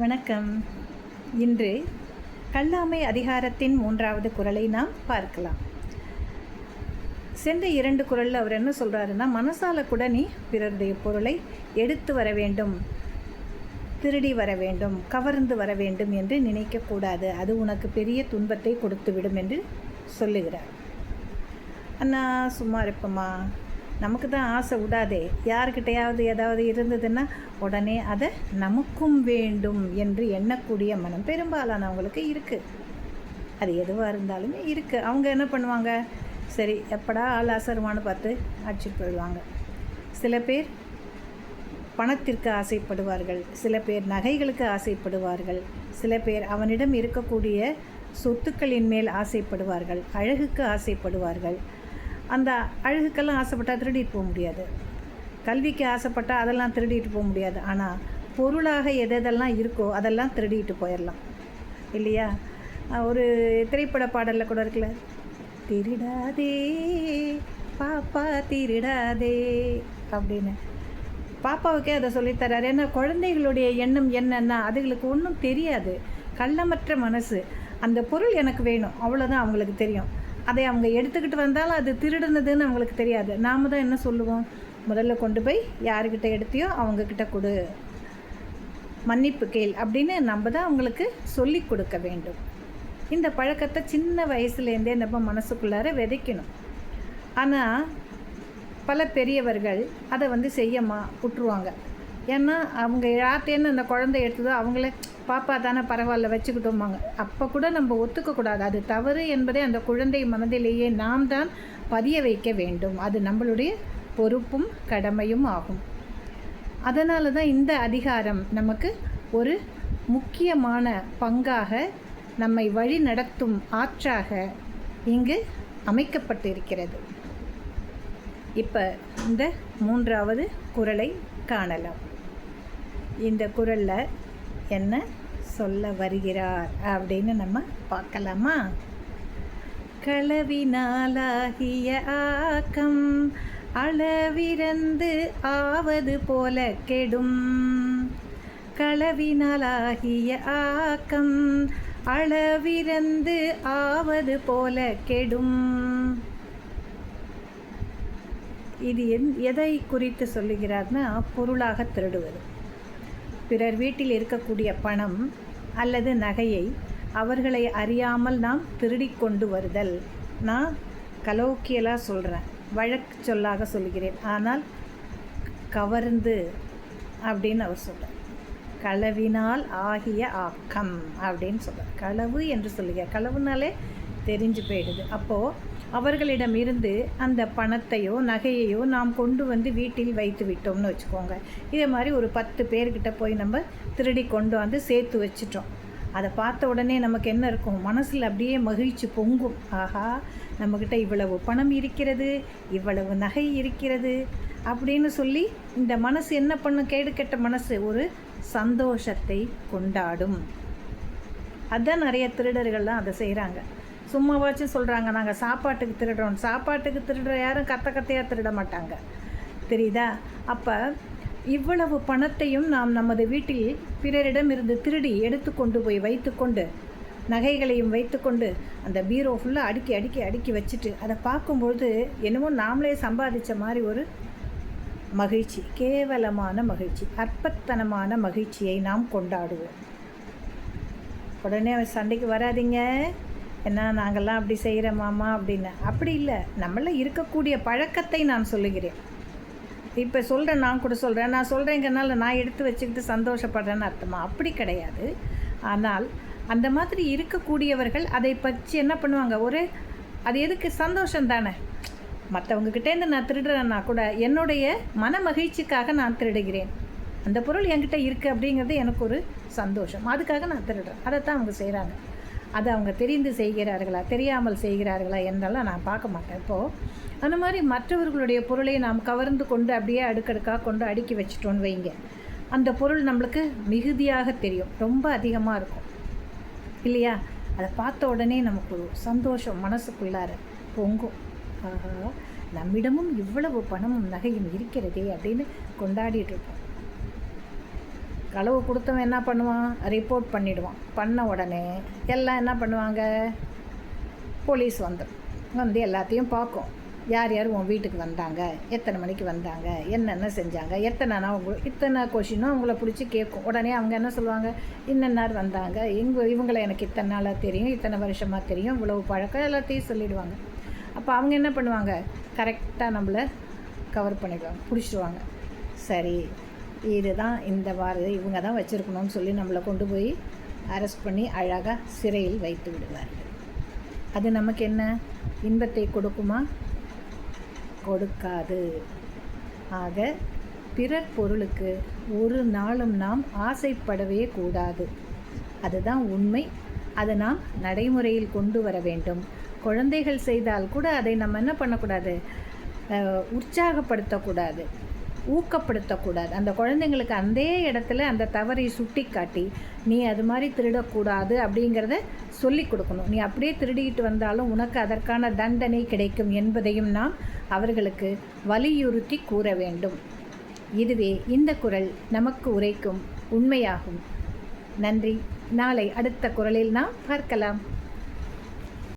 வணக்கம். இன்று கல்லாமை அதிகாரத்தின் மூன்றாவது குரலை நாம் பார்க்கலாம். சென்ற இரண்டு குரலில் அவர் என்ன சொல்கிறாருன்னா மனசால கூட நீ பிறருடைய பொருளை எடுத்து வர வேண்டும் திருடி வர வேண்டும் கவர்ந்து வர வேண்டும் என்று நினைக்கக்கூடாது அது உனக்கு பெரிய துன்பத்தை கொடுத்துவிடும் என்று சொல்லுகிறார். அண்ணா சும்மா இருப்போமா நமக்கு தான் ஆசை விடாதே யாருக்கிட்டையாவது ஏதாவது இருந்ததுன்னா உடனே அதை நமக்கும் வேண்டும் என்று எண்ணக்கூடிய மனம் பெரும்பாலானவங்களுக்கு இருக்குது அது எதுவாக இருந்தாலுமே இருக்குது அவங்க என்ன பண்ணுவாங்க? சரி எப்படா ஆள் அசருமானு பார்த்து அடிச்சுட்டு போயிடுவாங்க. சில பேர் பணத்திற்கு ஆசைப்படுவார்கள். சில பேர் நகைகளுக்கு ஆசைப்படுவார்கள். சில பேர் அவனிடம் இருக்கக்கூடிய சொத்துக்களின் மேல் ஆசைப்படுவார்கள். அழகுக்கு ஆசைப்படுவார்கள். அந்த அழகுக்கெல்லாம் ஆசைப்பட்டால் திருடிட்டு போக முடியாது. கல்விக்கு ஆசைப்பட்டால் அதெல்லாம் திருடிட்டு போக முடியாது. ஆனால் பொருளாக எதெல்லாம் இருக்கோ அதெல்லாம் திருடிட்டு போயிடலாம் இல்லையா? ஒரு திரைப்பட பாடலில் கூட இருக்குல்ல திருடாதே பாப்பா திருடாதே அப்படின்னு. பாப்பாவுக்கே அதை சொல்லித்தராரு ஏன்னா குழந்தைகளுடைய எண்ணம் என்னன்னா அதுகளுக்கு ஒன்றும் தெரியாது. கள்ளமற்ற மனசு. அந்த பொருள் எனக்கு வேணும். அவ்வளோதான் அவங்களுக்கு தெரியும். அதை அவங்க எடுத்துக்கிட்டு வந்தாலும் அது திருடுனதுன்னு அவங்களுக்கு தெரியாது. நாம் தான் என்ன சொல்லுவோம்? முதல்ல கொண்டு போய் யாருக்கிட்ட எடுத்தியோ அவங்கக்கிட்ட கொடு. மன்னிப்பு கேள் அப்படின்னு நம்ம தான் அவங்களுக்கு சொல்லி கொடுக்க வேண்டும். இந்த பழக்கத்தை சின்ன வயசுலேருந்தே நம்ம மனசுக்குள்ளார விதைக்கணும். ஆனால் பல பெரியவர்கள் அதை வந்து செய்யமா விட்டுருவாங்க. ஏன்னா அவங்க யார்த்தேன்னு அந்த குழந்தை எடுத்ததோ அவங்கள பாப்பா தானே பரவாயில்ல வச்சுக்கிட்டோமாங்க அப்போ கூட நம்ம ஒத்துக்கக்கூடாது அது தவறு என்பதை அந்த குழந்தை மனதிலேயே நாம் தான் பதிய வைக்க வேண்டும். அது நம்மளுடைய பொறுப்பும் கடமையும் ஆகும். அதனால தான் இந்த அதிகாரம் நமக்கு ஒரு முக்கியமான பங்காக நம்மை வழி நடத்தும் ஆற்றாக இங்கு அமைக்கப்பட்டிருக்கிறது. இப்போ இந்த மூன்றாவது குரலை காணலாம். இந்த குரலில் என்ன சொல்ல வருகிறார் அப்படின்னு நம்ம பார்க்கலாமா? களவினாலாகிய ஆக்கம் அளவிறந்து ஆவது போல கெடும். களவினாலாகிய ஆக்கம் அளவிறந்து ஆவது போல கெடும். இது என் எதை குறித்து சொல்லுகிறார்னா பொருளாக திருடுவது. பிறர் வீட்டில் இருக்கக்கூடிய பணம் அல்லது நகையை அவர்களை அறியாமல் நாம் திருடி கொண்டு வருதல். நான் கலோக்கியலாக சொல்கிறேன் வழக்கு சொல்லாக சொல்கிறேன். ஆனால் கவர்ந்து அப்படின்னு அவர் சொல்கிறார் களவினால் ஆகிய ஆக்கம் அப்படின்னு சொல்கிறார் களவு என்று சொல்லுகிறார். களவுனாலே தெரிஞ்சு போயிடுது. அப்போது அவர்களிடம் இருந்து அந்த பணத்தையோ நகையையோ நாம் கொண்டு வந்து வீட்டில் வைத்து விட்டோம்னு வச்சுக்கோங்க. இதே மாதிரி ஒரு பத்து பேர்கிட்ட போய் நம்ம திருடி கொண்டு வந்து சேர்த்து வச்சிட்டோம். அதை பார்த்த உடனே நமக்கு என்ன இருக்கும்? மனசில் அப்படியே மகிழ்ச்சி பொங்கும். ஆஹா நம்மக்கிட்ட இவ்வளவு பணம் இருக்கிறது இவ்வளவு நகை இருக்கிறது அப்படின்னு சொல்லி இந்த மனசு என்ன பண்ணும்? கேடு கெட்ட மனசு ஒரு சந்தோஷத்தை கொண்டாடும். அதுதான் நிறைய திருடர்கள்லாம் அதை செய்கிறாங்க சும்மாவாச்சும் சொல்கிறாங்க நாங்கள் சாப்பாட்டுக்கு திருடுறோம். சாப்பாட்டுக்கு திருடுற யாரும் கத்த கத்தையாக திருட மாட்டாங்க. தெரியுதா? அப்போ இவ்வளவு பணத்தையும் நாம் நமது வீட்டில் பிறரிடம் இருந்து திருடி எடுத்து கொண்டு போய் வைத்துக்கொண்டு நகைகளையும் வைத்துக்கொண்டு அந்த பீரோ ஃபுல்லாக அடுக்கி அடுக்கி அடுக்கி வச்சுட்டு அதை பார்க்கும்பொழுது என்னமோ நாமளே சம்பாதிச்ச மாதிரி ஒரு மகிழ்ச்சி கேவலமான மகிழ்ச்சி அற்பத்தனமான மகிழ்ச்சியை நாம் கொண்டாடுவோம். உடனே சண்டைக்கு வராதிங்க. என்ன நாங்கள்லாம் அப்படி செய்கிற மாமா அப்படின்னு. அப்படி இல்லை. நம்மள இருக்கக்கூடிய பழக்கத்தை நான் சொல்லுகிறேன். இப்போ சொல்கிறேன் நான் கூட சொல்கிறேன் நான் சொல்கிறேங்கனால நான் எடுத்து வச்சுக்கிட்டு சந்தோஷப்படுறேன்னு அர்த்தமா? அப்படி கிடையாது. ஆனால் அந்த மாதிரி இருக்கக்கூடியவர்கள் அதை பற்றி என்ன பண்ணுவாங்க? ஒரு அது எதுக்கு? சந்தோஷம் தானே. மற்றவங்கக்கிட்டேருந்து நான் திருடுறேன்னா கூட என்னுடைய மன மகிழ்ச்சிக்காக நான் திருடுகிறேன். அந்த பொருள் என்கிட்ட இருக்குது அப்படிங்கிறது எனக்கு ஒரு சந்தோஷம். அதுக்காக நான் திருடுறேன். அதை தான் அவங்க செய்கிறாங்க அதை அவங்க தெரிந்து செய்கிறார்களா தெரியாமல் செய்கிறார்களா என்றெல்லாம் நான் பார்க்க மாட்டேன். இப்போது அந்த மாதிரி மற்றவர்களுடைய பொருளை நாம் கவர்ந்து கொண்டு அப்படியே அடுக்கடுக்காக கொண்டு அடுக்கி வச்சிட்டோன்னு வைங்க. அந்த பொருள் நம்மளுக்கு மிகுதியாக தெரியும். ரொம்ப அதிகமாக இருக்கும். இல்லையா? அதை பார்த்த உடனே நமக்கு ஒரு சந்தோஷம் மனசுக்குள்ளார பொங்கும். ஆஹா நம்மிடமும் இவ்வளவு பணமும் நகையும் இருக்கிறதே அப்படின்னு கொண்டாடிட்டு இருப்போம். களவு கொடுத்தவன் என்ன பண்ணுவான்? ரிப்போர்ட் பண்ணிடுவான். பண்ண உடனே எல்லாம் என்ன பண்ணுவாங்க? போலீஸ் வந்துடும் வந்து எல்லாத்தையும் பார்க்கும். யார் யார் உன் வீட்டுக்கு வந்தாங்க? எத்தனை மணிக்கு வந்தாங்க? என்னென்ன செஞ்சாங்க? எத்தனை அவங்க இத்தனை கொஷினும் அவங்கள பிடிச்சி கேட்கும். உடனே அவங்க என்ன சொல்லுவாங்க? இன்னென்னார் வந்தாங்க. இவங்க இவங்களை எனக்கு இத்தனை நாளாக தெரியும் இத்தனை வருஷமாக தெரியும் இவ்வளவு பழக்கம் எல்லாத்தையும் சொல்லிடுவாங்க. அப்போ அவங்க என்ன பண்ணுவாங்க? கரெக்டாக நம்மளை கவர் பண்ணிடுவாங்க பிடிச்சிடுவாங்க சரி இதுதான் இந்த வாரம் இவங்க தான் வச்சுருக்கணும்னு சொல்லி நம்மளை கொண்டு போய் அரெஸ்ட் பண்ணி அழகாக சிறையில் வைத்து விடுவார்கள். அது நமக்கு என்ன? இன்பத்தை கொடுக்குமா? கொடுக்காது. ஆக பிறர் பொருளுக்கு ஒரு நாளும் நாம் ஆசைப்படவே கூடாது. அதுதான் உண்மை. அதை நாம் நடைமுறையில் கொண்டு வர வேண்டும். குழந்தைகள் செய்தால் கூட அதை நம்ம என்ன பண்ணக்கூடாது? உற்சாகப்படுத்தக்கூடாது. ஊக்கப்படுத்தக்கூடாது. அந்த குழந்தைங்களுக்கு அந்த இடத்துல அந்த தவறை சுட்டி காட்டி நீ அது மாதிரி திருடக்கூடாது அப்படிங்கிறத சொல்லி கொடுக்கணும். நீ அப்படியே திருடிக்கிட்டு வந்தாலும் உனக்கு அதற்கான தண்டனை கிடைக்கும் என்பதையும் நாம் அவர்களுக்கு வலியுறுத்தி கூற வேண்டும். இதுவே இந்த குரல் நமக்கு உரைக்கும் உண்மையாகும். நன்றி. நாளை அடுத்த குரலில் நாம் பார்க்கலாம்.